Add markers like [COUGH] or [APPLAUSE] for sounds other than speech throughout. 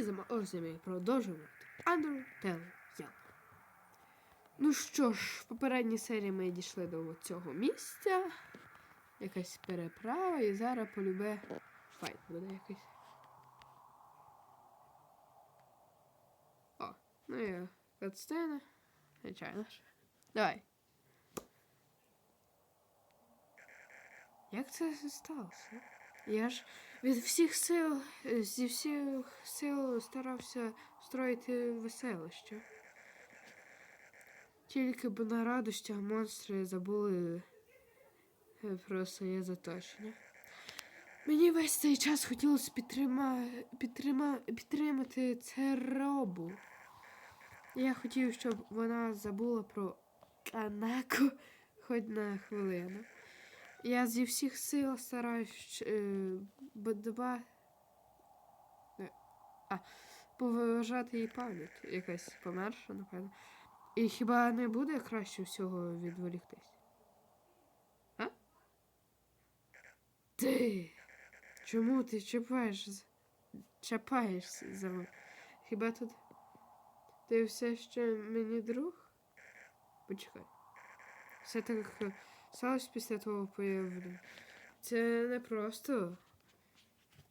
Привіт, ось ми продовжуємо Undertale я. Ну що ж, в попередній серії ми дійшли до цього місця. Якась переправа, і зараз полюбе файт буде якийсь. О, ну і катсцена. Звичайно ж. Давай. Як це сталося? Я ж від всіх сил, е, зі всіх сил старався строїти веселище. Тільки б на радощах монстри забули е, про своє заточення. Мені весь цей час хотілося підтрима... Підтрима... підтримати Церобу. Я хотів, щоб вона забула про Канаку хоч на хвилину. Я зі всіх сил стараюсь е, б- е, а, поважати її пам'ять. Якась померша, напевно. І хіба не буде краще всього відволіктись? А? Ти! Чому ти чіпаєш, чапаєшся за мною? Хіба тут ти все ще мені друг? Почекай. Все так е, сталося після того появлення. Це не просто.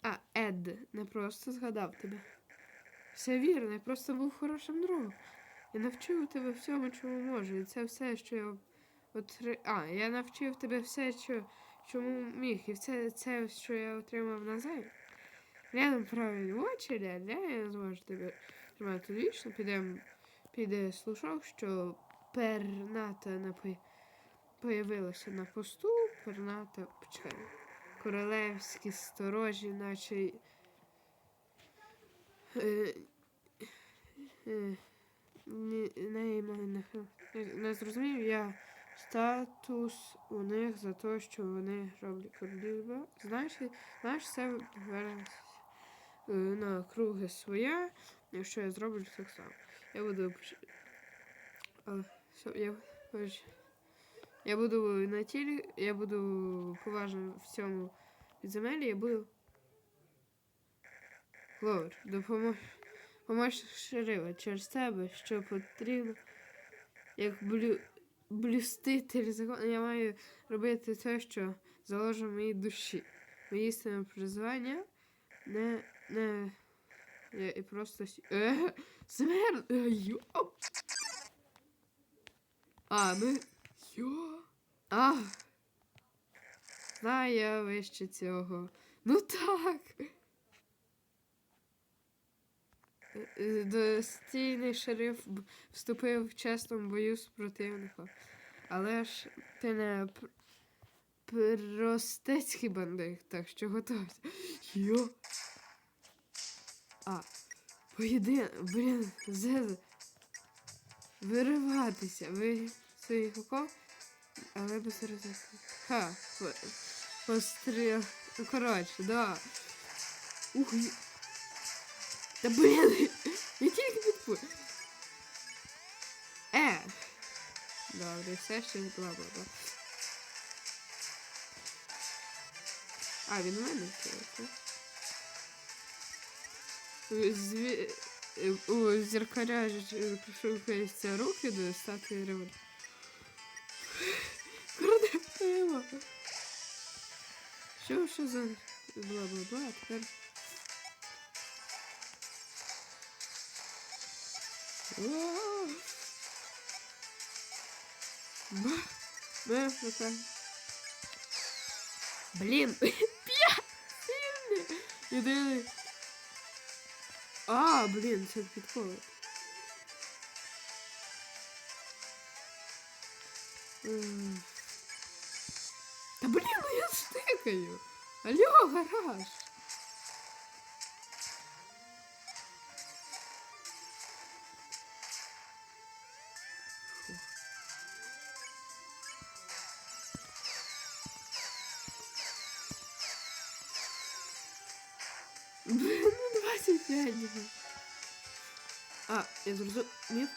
А, Ед не просто згадав тебе. Все вірно, я просто був хорошим другом. Я навчив тебе всьому, чому можу. І це все, що я отри... А, я навчив тебе все, що... чому міг. І це, це, що я отримав назад. Рядом правильні очі, ля-ля, я зможу тебе тримати вічно. Підем, піде слушок, що перната напи появилася на посту, перната, почекай, королевські сторожі, наче. Е, е, не, не, не, зрозумів я статус у них за те, що вони роблять королева. Знаєш, знаєш, вернеться е, на круги своя, якщо я зроблю так само. Я буду. Але, я, я буду на тілі, я буду поважним в цьому підземеллі, я буду. Лор, допомож. Шерива через тебе, що потрібно. Як блю... блюститель закону, я маю робити те, що заложено в моїй душі. Моє істинне призвання не. не. Я і просто. Е, смерть! А, ми. Йо. А. Знаю я вище цього. Ну так. Е, е, Достійний шериф вступив в чесному бою з противником. Але ж ти не пр- простецький бандит, так що готовся. Йо. А, поєдин, блін, зез. Вириватися. Ви своїх оков, але без розетки. Ха, по- постріл. Ну, коротше, да. Ух, й- Та блін, я тільки підпу. Е. Добре, все ще бла бла бла. А, він у мене. Зві... е, У зеркаля ж шукаються руки до статуї революції. Краде пиво. Що, що за бла-бла-бла, а тепер... О! Ба, ба, така. Блін, п'ять [LAUGHS] сильний. Єдиний. А, блін, це підходить. М. Стикаю. Алло, гараж. Ну 25 вже. А, я зрозумів.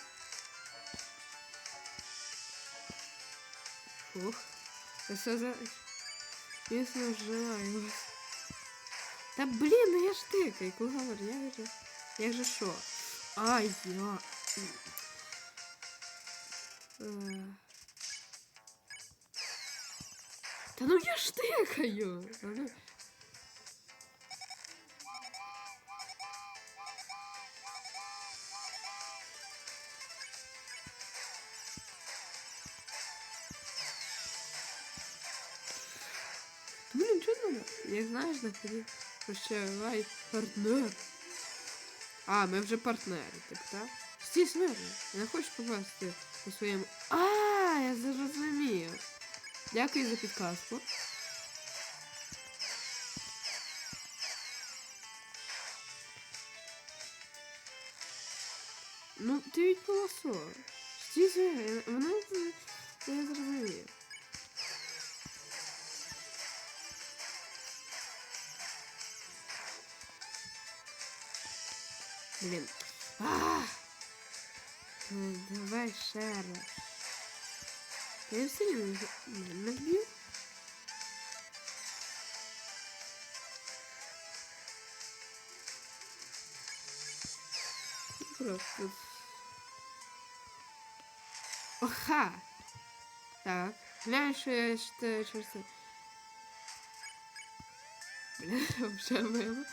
Фух. Я все за... Желаю вас. Та блін, ну я ж тикай, кугавер, я вже... Як же що? Ай, я. Е. Та ну я ж тикаю. Як знаєш, заходи. Прощавай, партнер. А, ми вже партнери, так, так? Стій смирно. Не хочеш попасти у своєму. А, я зрозумів. Дякую за підказку. Ну, ти від полосо. Стій смирно. Вона не зрозуміє. Блін. А! Ну, Давай ще раз. Я все не, не, не вб'ю. Просто. Оха! Так. Глянь, що я ще через це. Бля, вже мило.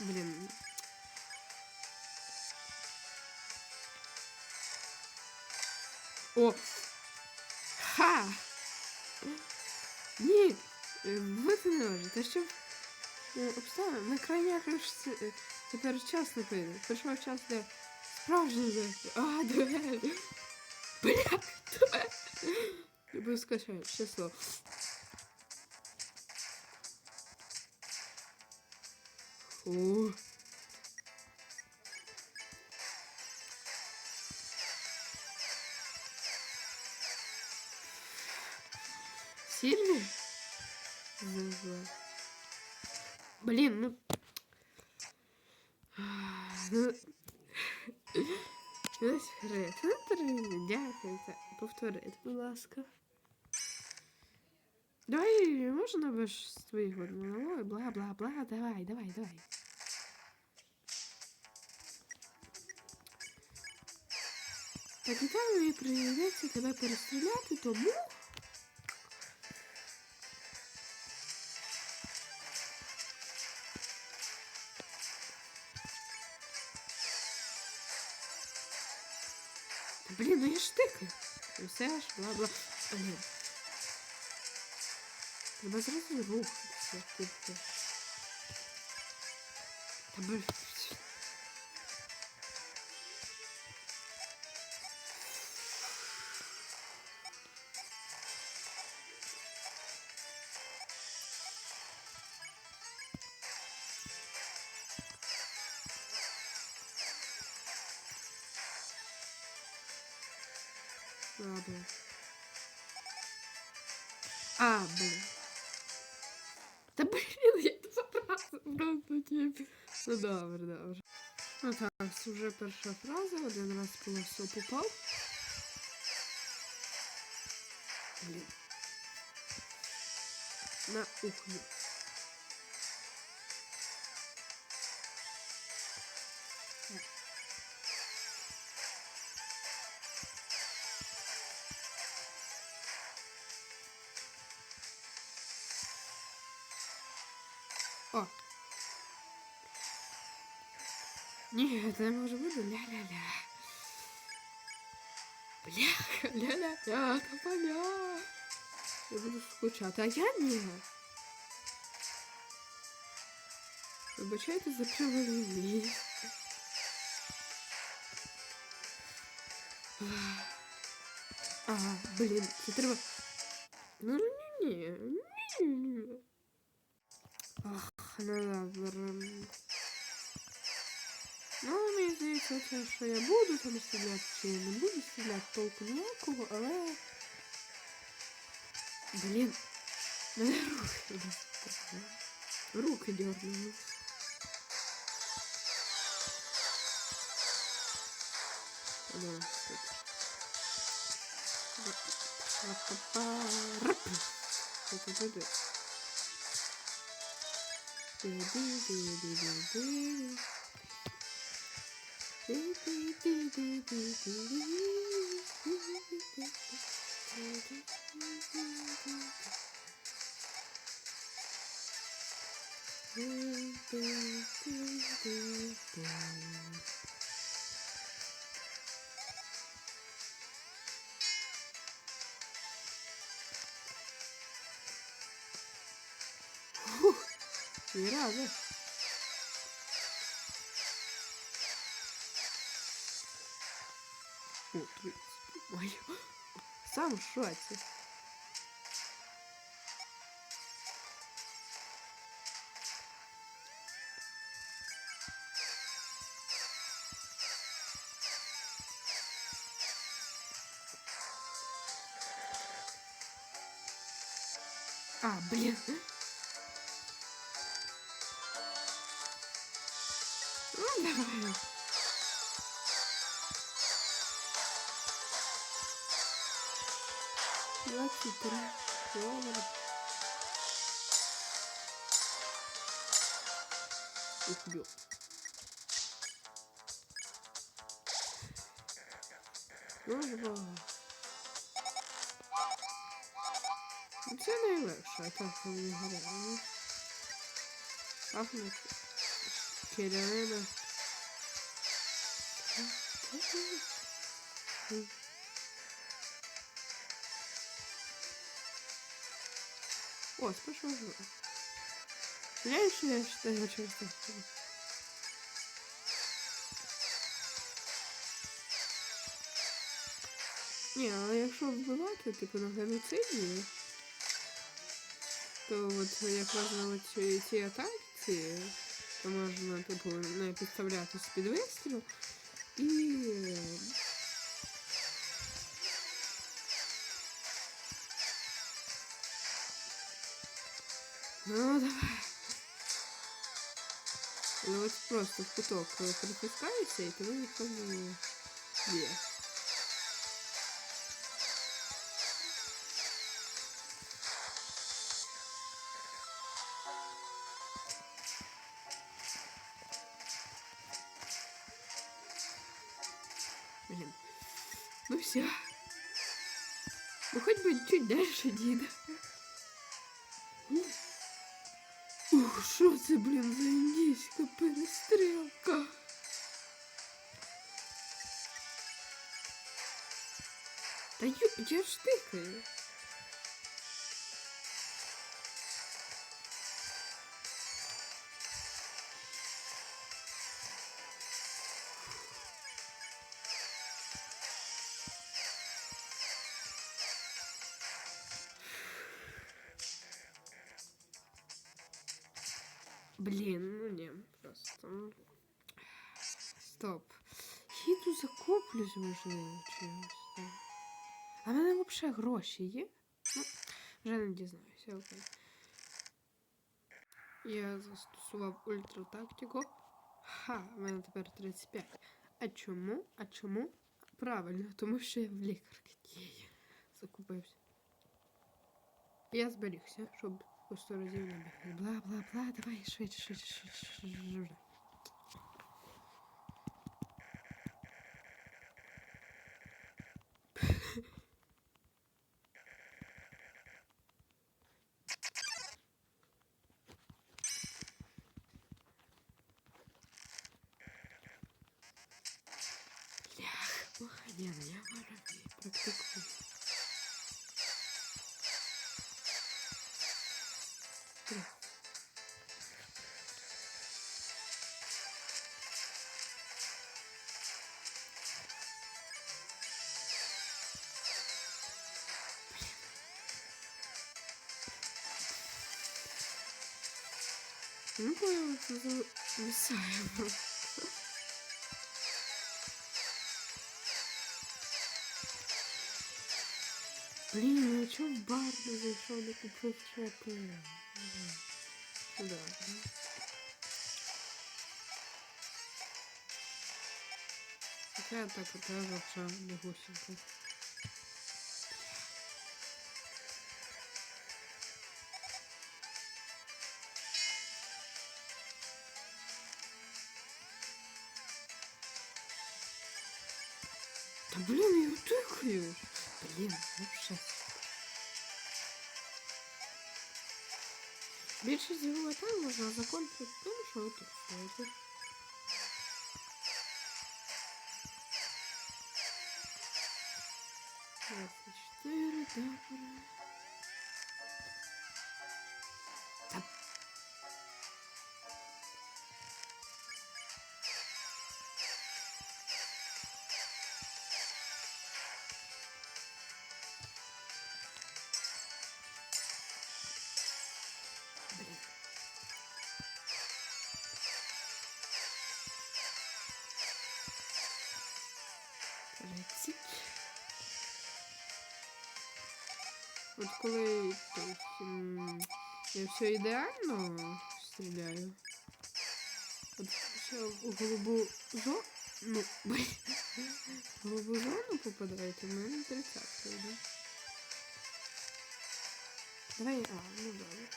Блин. О! Ха! Ні! е, Бути не може. Та що е, обставин на крайнях ж це- е, тепер час не прийде. Прийшов час для справжньої жертви. А, [LAUGHS] дуель! Бля, дуель! Люблю скачаю, число. Фу. Сильный? Зазла. Блин, ну... Ну... Ось хрет. Ну, Дякую. Так, Повторити, будь ласка. Давай, можна без твоїх от? Бла, бла, бла, давай, давай, давай. Так і там мені прийдеться тебе перестріляти, тому. Блін, ну я ж тикаю. І все ж, бла бла. Блін. Треба зразу рухатися, типу. Та блін. Ладно. А, блин. Та блін, я два рази просто тіп. Ну добре, добре. Ну так, вже перша фраза, один раз колесо попав. Блін. На ухню. О. Ні, це не може бути ля-ля-ля. Бля, ля-ля-ля, тополя. Я буду скучати, а я ні. Вибачайте за криволінії. Ага, блін, це треба. Ну ні, що я буду там стріляти, чи я не буду стріляти толку ніякого, але. Блін. Мене руки. Руки дернули. Да, супер. Па-па-па. Рап. Це Whew, you're out Сам в шоці. А, блин. Найлегше, а так не грає. Пахне Кирилина. О, спрашиваю. Я еще я считаю, очень страшно. Ні, але якщо вбивати, типу, на геноциді, то от якраз на ці, ці атаці, то можна, типу, не підставлятися під вистріл і. е, Ну, давай. Ну, от просто в куток е, притискається і тебе ніхто не б'є. чуть дальше, Дина. Ух, що це, блін, за індійська перестрілка? Та ю, я ж тикаю. Блін, ну ні, просто. Стоп. Їду закуплюсь, можливо, чимось. А в мене взагалі гроші є? Ну, вже не дізнаюся, окей. Я застосував ультратактику. Ха, в мене тепер 35. А чому? А чому? Правильно, тому що я в лікарки тієї закупився. Я зберігся, щоб по 100 разів не бігати. Бла бла бла, давай швидше, швидше, швидше, швидше. Блях, ох, ні, ну я воробей, практикую. Ну, понял, это зависаем. Блін, ну чого в бар не зайшов, не купив чеплення? Ну да. ну. Хоча я так от теж вообще не Більшість його там можна закончити тим, що ви тут стоїте. Двадцять От коли то я все ідеально стріляю. От все в голубу зону, ну, [LAUGHS] в голубу зону попадає, в мене 30 йде. Давай, а, ну добре.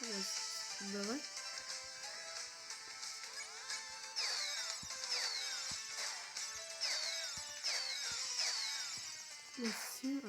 Раз, давай. Let's а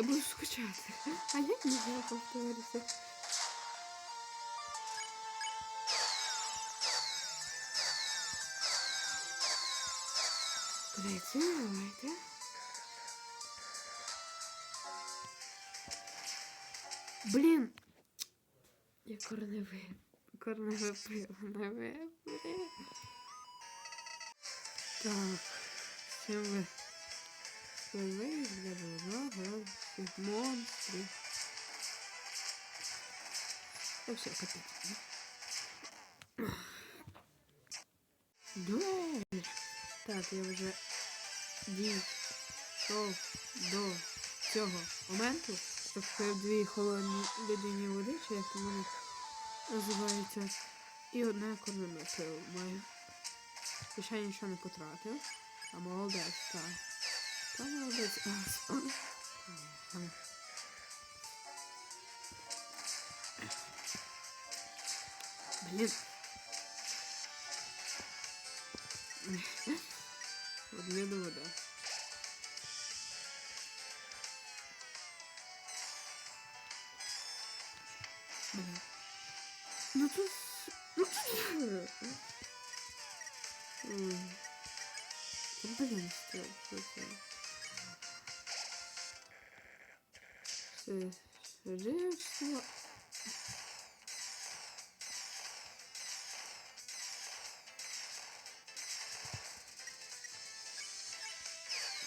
Я буду скучати. А як можна повторитися? Третє, давайте. Блін. Я корневе. Корневе пиво не вибере. Так. Чим ви? Пливи для ворога, всіх монстрів. Все, капець. Дуель. Так, я вже дійшов до цього моменту. Запив дві холодні ледяні води, чи як вони називаються. І одне корнене пиво маю. Ще нічого не потратив. А молодець, так. Та молодець. А, а. Ага. Блін. Одне до вода. Блін. Ну тут...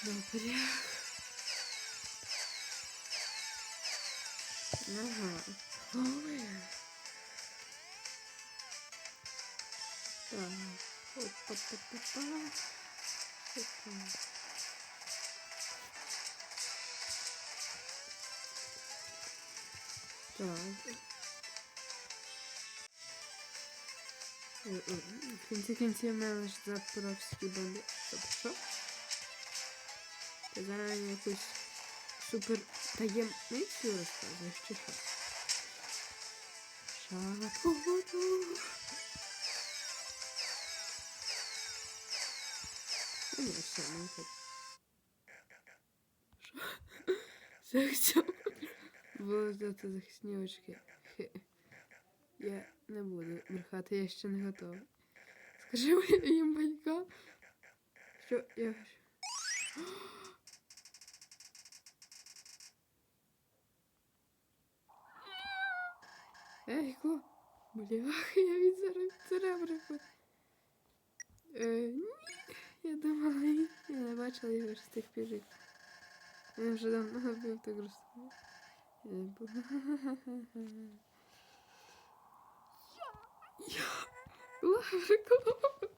Добре. Ага. Ой. Так. Опа-па-па-па. Опа. Так. Е, е, В кінці кінців мене ж запорозькі бомби. Що? Ти зараз якусь супер таємницю розказуєш чи що? Шапоту. Ну, все, ну так. Що? Захотів. Було здати захисні очки. [LAUGHS] Я не буду брехати, я ще не готова. Скажи моїм батькам, що я. Ейко, бляха, я від церебрика. Е, ні, Я думала, я не бачила його з тих пір. Я вже давно був так розставив. Я Я, я, Лаврико.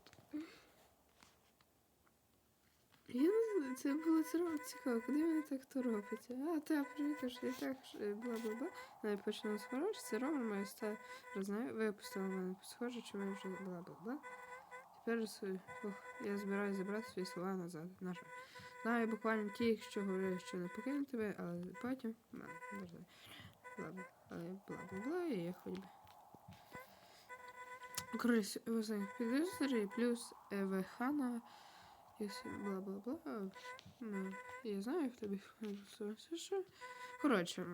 Я не знаю, це було цікаво, куди мене так торопиться. А, та, привіт, кажу, я так, бла-бла-бла. Навіть почну схорочити, це роман моя ста знаю, випустила мене схоже, чи ми вже бла-бла-бла. Тепер я збираюся забрати свої слова назад. На жаль. Знаю буквально ті, що говорили, що не покину тебе, але потім. не знаю. Бла-бла. Але бла-бла-бла, і я хоч би. Коротше, останніх підозрі плюс ЕВХ на якщо бла-бла-бла. Ну, я знаю, тобі все що. Коротше.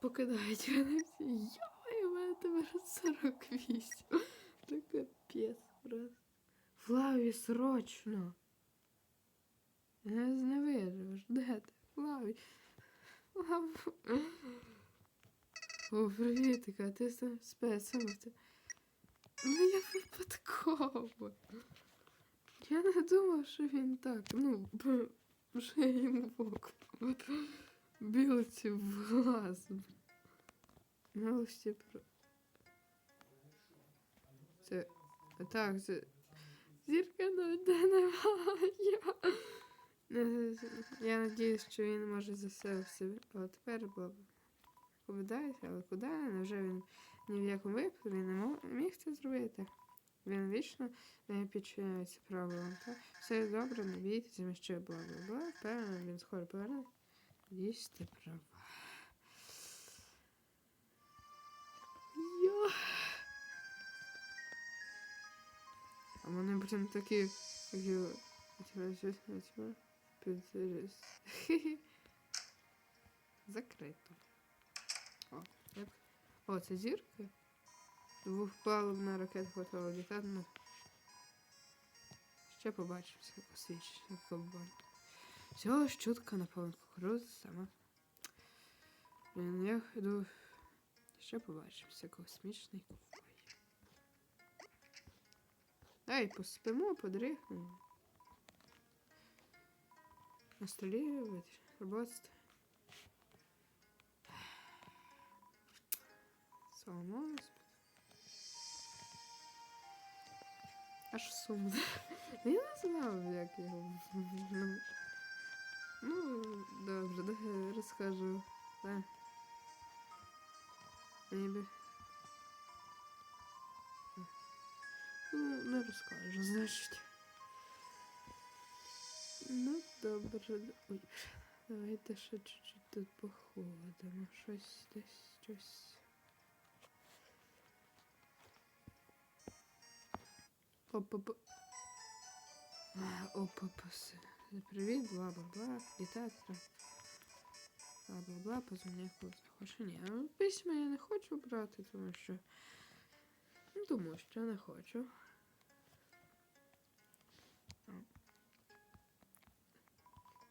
Покидають мене всі. Йой, у мене тепер 48. Це капець просто. Флаві, срочно. Я не виживеш. Де ти? Флаві. Флаві. О, привіт, а ти сам спецом. Ти... Ну я. Не думав, що він так. Ну, я йому в око. Білці в глаз. Галості про. Це. Так, це. Зірка на немає. Я надіюсь, що він може заселив себе. Але тепер було б. Повідаюся, але куди? Невже він ні в якому випадку не міг це зробити? Він вічно не підчиняється правилам. Та? Все добре, не бійтеся, ми ще бла бла бла. Певно, він скоро поверне. Ти права. Йо. А вони, блін, такі, такі, Закрито. О, як? О, це зірки? Двохпалубна ракета готова літати на... Ще побачимося, освічення ковбой. Всього ж чутка на повну кукурудзу сама. Блін, я йду. Ще побачимося, космічний ковбой. Ей, поспимо, подрихнемо. На столі роботи. Соломон. Аж сумно. [LAUGHS] Я не знав, як його. Ну, добре, давай розкажу. Так. Maybe. Ну, не розкажу, значить. Ну, добре. Ой, давайте ще чуть-чуть тут походимо. Щось десь, щось. Опа-па. Опа-па. Привіт, бла-бла-бла. І так. Бла-бла-бла, позвони, коли захочеш. Ні, ну, письма я не хочу брати, тому що. Ну, тому що не хочу.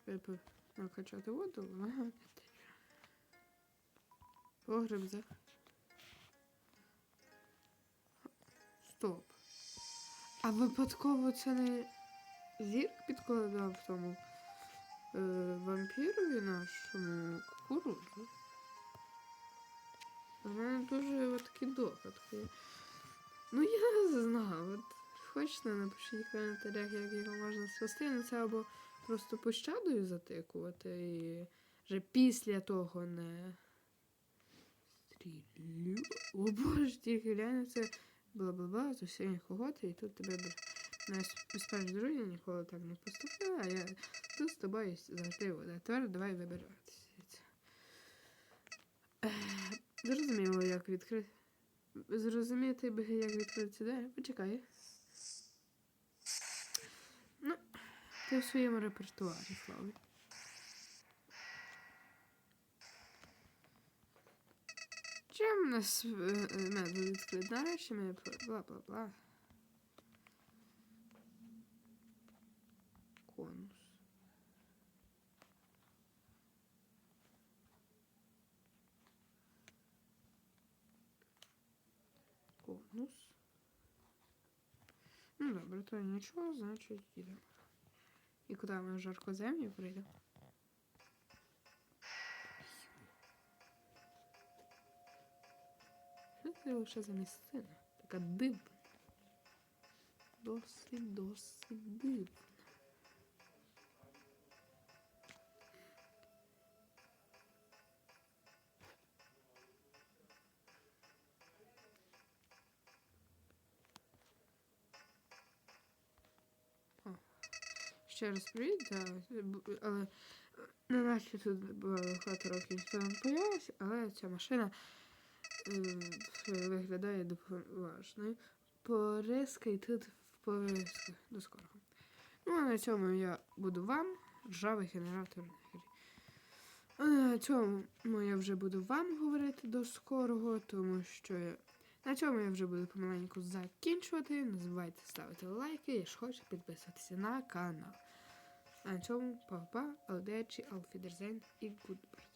Треба накачати воду, ага. Погреб за. Стоп. А випадково це не зірк підкладав тому е, вампірові нашому кукурудзу? У мене дуже такі догадки. Ну я не знаю. От хочете, напишіть в коментарях, як його можна спасти. Ну це або просто пощадою затикувати і вже після того не стрілю. О боже, тільки глянь, це бла-бла-бла, з усіх коготи, і тут тебе справді друзі ніколи так не поступила, а я тут з тобою завжди вода. Тепер давай вибиратися. Зрозуміло, як відкрити. Зрозуміти би, як відкрити двері. Почекай. Ну, ти в своєму репертуарі, Славі. Чим нас е, е, метод відкрити? Нарешті ми бла-бла-бла. Конус. Конус. Ну добре, то нічого, значить їдемо. І куди ми в жаркозем'я прийдемо? Лише за місцина? Така дивна. Досить, досить дивна. Ще раз привіт, але не наче тут багато років ніхто не появився, але ця машина е, виглядає допомажною. Порискай тут в порисках. До скорого. Ну, а на цьому я буду вам ржавий генератор. А на цьому я вже буду вам говорити до скорого, тому що на цьому я вже буду помаленьку закінчувати. Не забувайте ставити лайки, якщо хочете підписуватися на канал. А на цьому па-па, алдечі, алфідерзейн і гудбай.